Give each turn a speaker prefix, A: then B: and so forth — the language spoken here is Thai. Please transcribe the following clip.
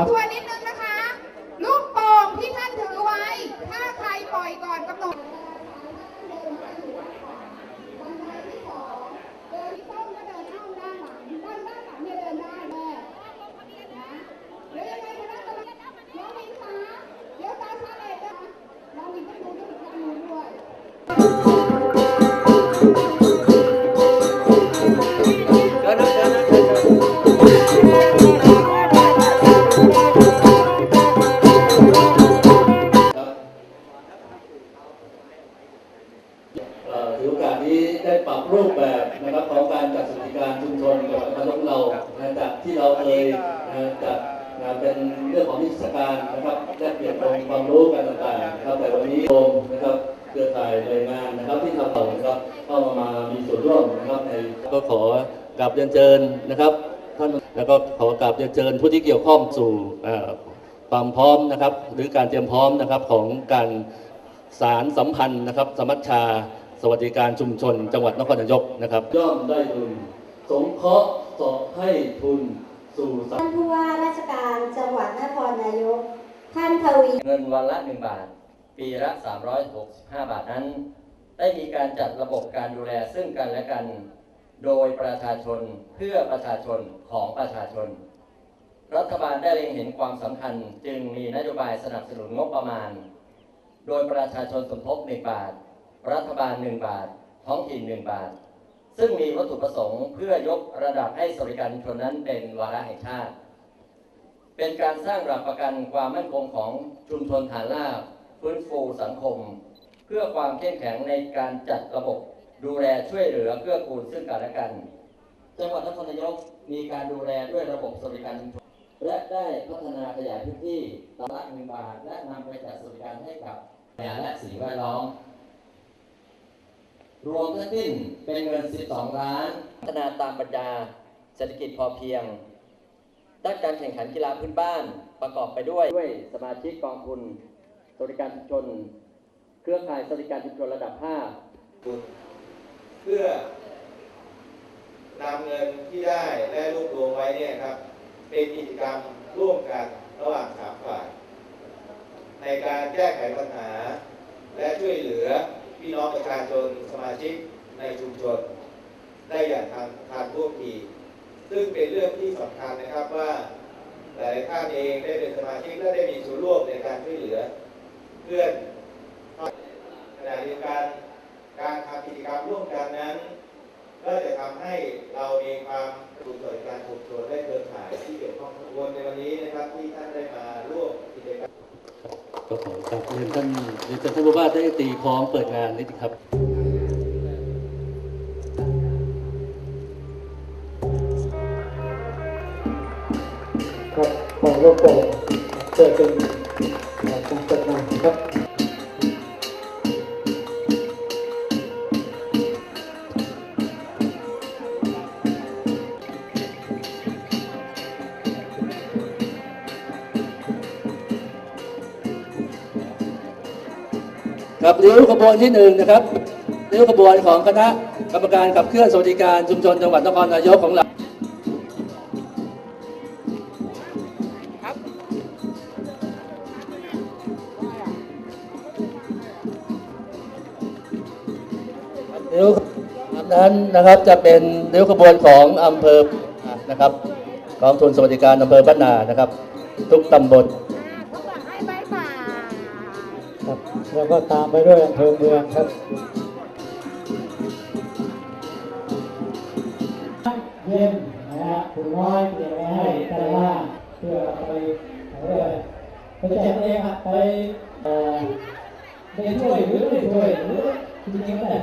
A: บทว
B: ชุมชนจังหวัดนครนายกเรานะจากที่เราเคยนะจัดนะเป็นเรื่องของนิทรรศการนะครับแลกเปลี่ยนองค์ความรู้กันต่างๆนะครับแต่วันนี้โอมนะครับเครือข่ายหน่วยงานนะครับที่ทำต่อนะครับเข้ามามามีส่วนร่วมนะครับในก็ขอกราบเรียนเชิญนะครับท่านแล้วก็ขอกราบเรียนเชิญผู้ที่เกี่ยวข้องสู่เอ่อความพร้อมนะครับ หรือการเตรียมพร้อมนะครับของการสารสัมพันธ์นะครับ สมัชชา สวัสดิการชุมชน จังหวัดนครนายกนะครับย่อมได้ทุน สงเคราะห์สอบให้ทุนสู่สัง
C: ท่านผู้ว่าราชการจังหวัดนครนายก ท่านทวี
D: เงินวันละ 1 บาท ปีละ 365 บาทนั้น ได้มีการจัดระบบการดูแลซึ่งกันและกัน โดยประชาชนเพื่อประชาชนของประชาชน รัฐบาลได้เล็งเห็นความสำคัญจึงมีนโยบายสนับสนุนงบประมาณ โดยประชาชนสมทบ 1 บาท รัฐบาล 1 บาท ท้องถิ่น 1 บาท ซึ่งมีวัตถุประสงค์เพื่อยกระดับให้สวัสดิการชนนั้นเป็นวาระแห่งชาติ เป็นการสร้างหลักประกันความมั่นคงของชุมชนฐานรากฟื้นฟูสังคม เพื่อความเข้มแข็งในการจัดระบบ ดูแลช่วยเหลือเพื่อกูลซึ่งกันและกัน จังหวัดนครนายกมีการดูแลด้วยระบบสวัสดิการชุมชนและได้พัฒนาขยายพื้นที่ตลาดหนึ่งบาทและนำไปจัดสวัสดิการให้กับพยานและสิ่งแวดล้อม รวมทั้งสิ้นเป็นเงิน 12 ล้านพัฒนาตามปัญญาเศรษฐกิจพอเพียง ด้านการแข่งขันกีฬาพื้นบ้านประกอบไปด้วยด้วยสมาชิกกองทุนสวัสดิการชุมชน เครือข่ายสวัสดิการชุมชนระดับ 5
E: เพื่อนำเงินที่ได้และรวบรวมไว้เนี่ยครับ เป็นกิจกรรมร่วมกันระหว่างสามฝ่าย ในการแก้ไขปัญหาและช่วยเหลือ พี่น้องประชาชนสมาชิกในชุมชน ได้อย่างทันทันท่วงทีซึ่งเป็นเรื่องที่สำคัญนะครับว่าหลายท่านเองได้เป็นสมาชิกและได้มีส่วนร่วมในการช่วยเหลือ เพื่อนขณะเดียวกันการทำกิจกรรมร่วมกันนั้น ก็จะทำให้เรามีความรู้สวยการชุมชนและ เรียนท่าน
B: เรียนท่านผู้ว่าได้ตีคล้องเปิดงานนิดนึงครับ
F: ครับของโลโก้เกิดเป็นการจัดงานครับ
B: ครับริ้วขบวนที่หนึ่งนะครับริ้วขบวนของคณะกรรมการขับเคลื่อนสวัสดิการชุมชนจังหวัดนครนายกของเราริ้วนั้นนะครับจะเป็นริ้วขบวนของอำเภอนะครับกองทุนสวัสดิการอำเภอบ้านนานะครับ ทุกตำบล
F: แล้วก็ตามไปด้วยอำเภอเมืองครับเย็นนะฮะคุณน้อยเตรียมไว้ให้แต่ว่าเพื่อไปเอ่อไปแจกเองอะไปเอ่อได้ช่วยหรือไม่ถ้วยหรือจริงๆก็ได้